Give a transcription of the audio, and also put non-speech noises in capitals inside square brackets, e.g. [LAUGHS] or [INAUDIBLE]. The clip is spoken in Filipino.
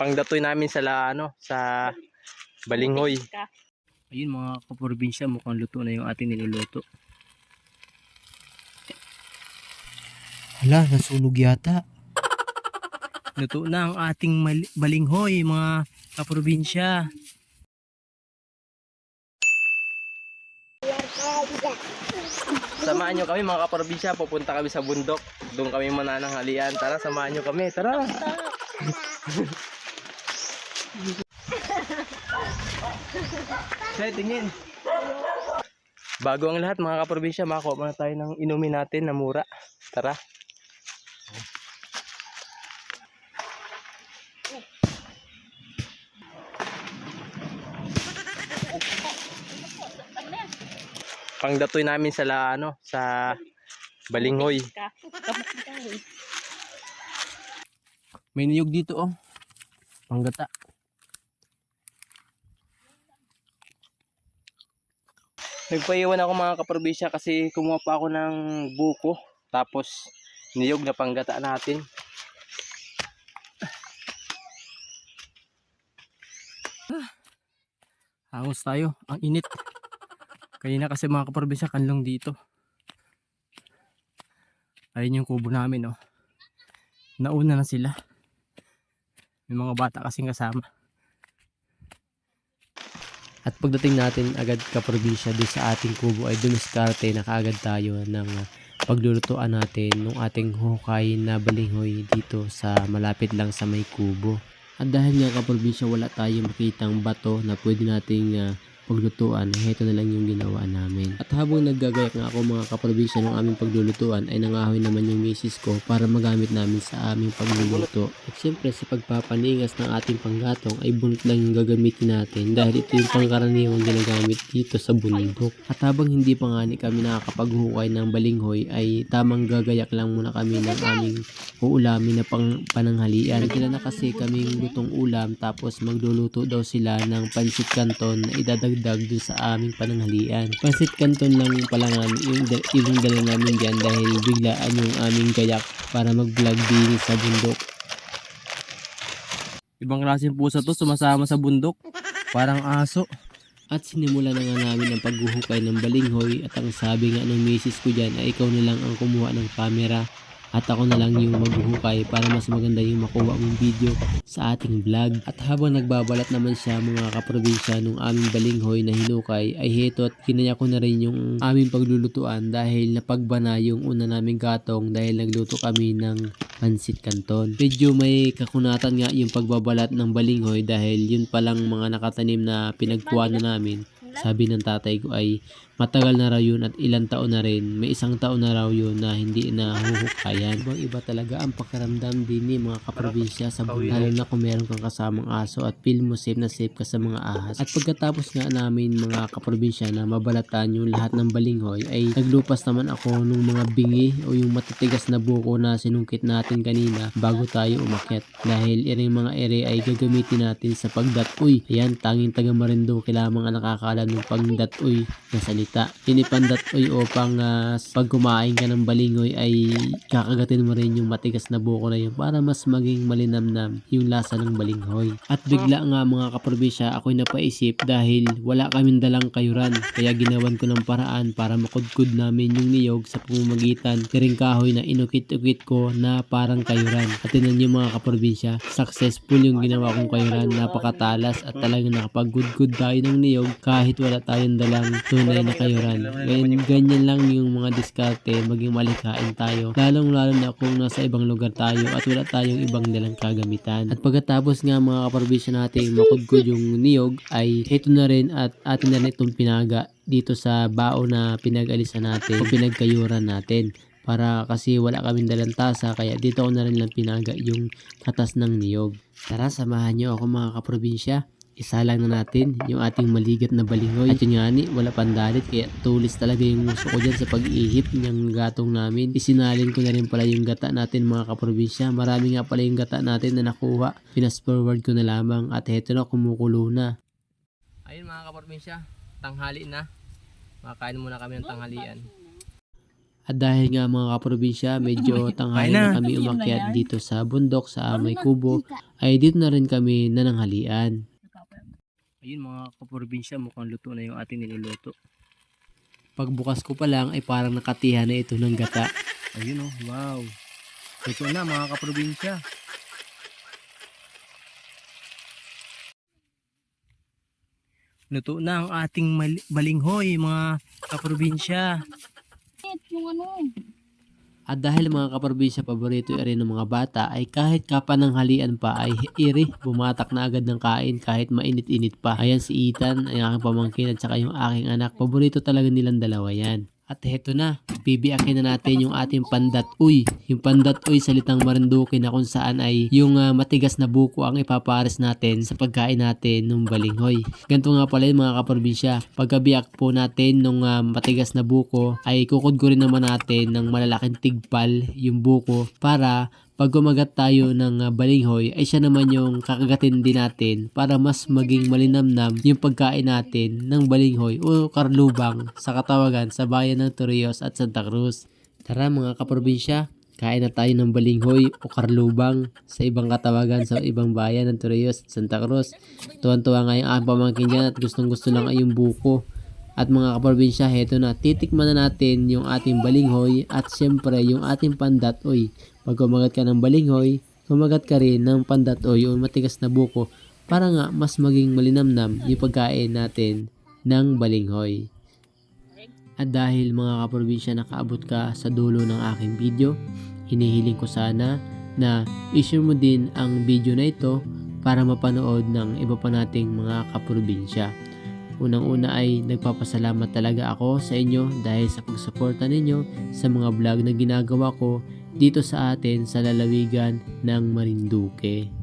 Pangdatoy namin sa la, ano, sa Balinghoy. Ka. Ayun mga kaprobinsya, mukhang luto na yung ating niluluto. Hala, nasunog yata. Luto na ang ating balinghoy, mga kaprobinsya. Samahan nyo kami mga kaprobinsya, pupunta kami sa bundok. Doon kami manananghalian. Tara, samahan nyo kami. Tara! [LAUGHS] Say, tingin. Bago ang lahat mga kaprobinsya, makakuha muna tayo ng inumin natin na mura. Tara. Pangdatoy namin sa la, ano, sa ka. May niyog dito oh. Panggata. Nagpaiwan ako mga kaprobinsya kasi kumuha pa ako ng buko. Tapos niyog na panggata natin. Hangos tayo. Ang init. Kanina kasi mga kaprobinsya kanlong dito. Ayun yung kubo namin oh. Nauna na sila. May mga bata kasing kasama. At pagdating natin agad kaprobinsya doon sa ating kubo ay dumiskarte na kaagad tayo ng uh, paglulutuan natin ng ating hukay na balinghoy dito sa malapit lang sa may kubo. At dahil nga kaprobinsya wala tayong makitang bato na pwede nating uh, paglutuan, heto na lang yung ginawa namin. At habang naggagayak nga ako mga kaprobinsya ng aming paglulutuan ay nangahoy naman yung misis ko para magamit namin sa aming pagluluto. At syempre sa pagpapaningas ng ating panggatong ay bunot lang yung gagamitin natin dahil ito yung pangkaraniwang ginagamit dito sa bundok. At habang hindi pa nga ni kami nakakapaghukay ng balinghoy ay tamang gagayak lang muna kami ng aming uulamin na pang pananghalian. Sila na kasi kaming lutong ulam tapos magluluto daw sila ng pansit canton na idadagdag dun sa aming pananghalian. Pansit canton lang pala nga yung, yung dala namin dyan dahil biglaan yung aming gayak para mag-vlog din sa bundok. Ibang klaseng pusa to sumasama sa bundok. Parang aso. At sinimula na nga namin ang paghuhukay ng balinghoy at ang sabi nga ng misis ko dyan ay ikaw na lang ang kumuha ng camera at ako na lang yung maghuhukay para mas maganda yung makuha mong video sa ating vlog. At habang nagbabalat naman siya mga kaprobinsya nung aming balinghoy na hinukay ay heto at kinaya ko na rin yung aming paglulutuan dahil napagbana yung una naming gatong dahil nagluto kami ng pansit canton. Medyo may kakunatan nga yung pagbabalat ng balinghoy dahil yun palang mga nakatanim na pinagkuha na namin. Sabi ng tatay ko ay matagal na raw yun at ilang taon na rin. May isang taon na raw yun na hindi na huhukayan. Ibang iba talaga ang pakiramdam din ni mga kaprobinsya sa buhay. Lalo na kung meron kang kasamang aso at feel mo safe na safe ka sa mga ahas. At pagkatapos nga namin mga kaprobinsya na mabalatan yung lahat ng balinghoy ay naglupas naman ako nung mga bingi o yung matitigas na buko na sinungkit natin kanina bago tayo umakyat. Dahil iring mga ere ay gagamitin natin sa pagdatoy. Ayan, tanging taga Marinduque lamang ang nakakala ng pagdatoy na salita. Inipandatoy o pang ah, pag kumain ka ng balingoy ay kakagatin mo rin yung matigas na buko na yun para mas maging malinamnam yung lasa ng balinghoy. At bigla nga mga kaprobinsya ako'y napaisip dahil wala kaming dalang kayuran kaya ginawan ko ng paraan para makudkud namin yung niyog sa pamamagitan ng kahoy na inukit-ukit ko na parang kayuran. At tinan niyo mga kaprobinsya, successful yung ginawa kong kayuran, napakatalas at talagang nakapagudkud tayo ng niyog kahit wala tayong dalang tunay na kayuran. Ganyan, ganyan lang yung mga diskarte, maging malikain tayo. Lalong lalo na kung nasa ibang lugar tayo at wala tayong ibang dalang kagamitan. At pagkatapos nga mga kaprobinsya natin makudkod yung niyog ay ito na rin at atin na rin itong pinaga dito sa bao na pinag-alisan natin o pinagkayuran natin para kasi wala kaming dalang tasa kaya dito ko na rin lang pinaga yung katas ng niyog. Tara samahan nyo ako mga kaprobinsya. Isa lang na natin yung ating maligat na balinghoy. At yun nga ni, wala pandalit kaya tulis talaga yung gusto ko dyan sa pag-ihip ng gatong namin. Isinalin ko na rin pala yung gata natin mga kaprobinsya. Marami nga pala yung gata natin na nakuha. Pinas forward ko na lamang at heto na kumukulo na. Ayun mga kaprobinsya, tanghali na. Makain muna kami ng tanghalian. At dahil nga mga kaprobinsya, medyo tanghali na kami umakyat dito sa bundok sa Amay Kubo, ay dito na rin kami nananghalian. Ayun mga kaprobinsya, mukhang luto na yung ating niluluto. Pagbukas ko pa lang ay parang nakatihan na ito ng gata. Ayun oh, wow. Luto na mga kaprobinsya. Luto na ang ating balinghoy mga kaprobinsya. Yung ano, At dahil mga kaprobinsya paborito rin ng mga bata ay kahit kapananghalian pa ay iri bumatak na agad ng kain kahit mainit-init pa. Ayan si Ethan, ang aking pamangkin at saka yung aking anak. Paborito talaga nilang dalawa yan. At heto na, bibiyakin na natin yung ating pandat uy. Yung pandat uy salitang marinduque na kung saan ay yung ah, matigas na buko ang ipapares natin sa pagkain natin ng balinghoy. Ganito nga pala yung mga kaprobinsya. Pagkabiyak po natin ng matigas na buko ay kukudkurin naman natin ng malalaking tigpal yung buko para pag kumagat tayo ng ah, balinghoy ay siya naman yung kakagatin din natin para mas maging malinamnam yung pagkain natin ng balinghoy o karlubang sa katawagan sa bayan ng Torrijos at Santa Cruz. Tara mga kaprobinsya, kain na tayo ng balinghoy o karlubang sa ibang katawagan sa ibang bayan ng Torrijos at Santa Cruz. Tuwan-tuwa nga yung aking pamangkin dyan at gustong gusto lang ay yung buko. At mga kaprobinsya, heto na, titikman na natin yung ating balinghoy at syempre yung ating pandat. Uy, pag kumagat ka ng balinghoy, kumagat ka rin ng pandat o yung matigas na buko para nga mas maging malinamnam yung pagkain natin ng balinghoy. At dahil mga kaprobinsya nakaabot ka sa dulo ng aking video, hinihiling ko sana na i-share mo din ang video na ito para mapanood ng iba pa nating mga kaprobinsya. Unang-una ay nagpapasalamat talaga ako sa inyo dahil sa pagsuporta ninyo sa mga vlog na ginagawa ko dito sa atin sa lalawigan ng Marinduque.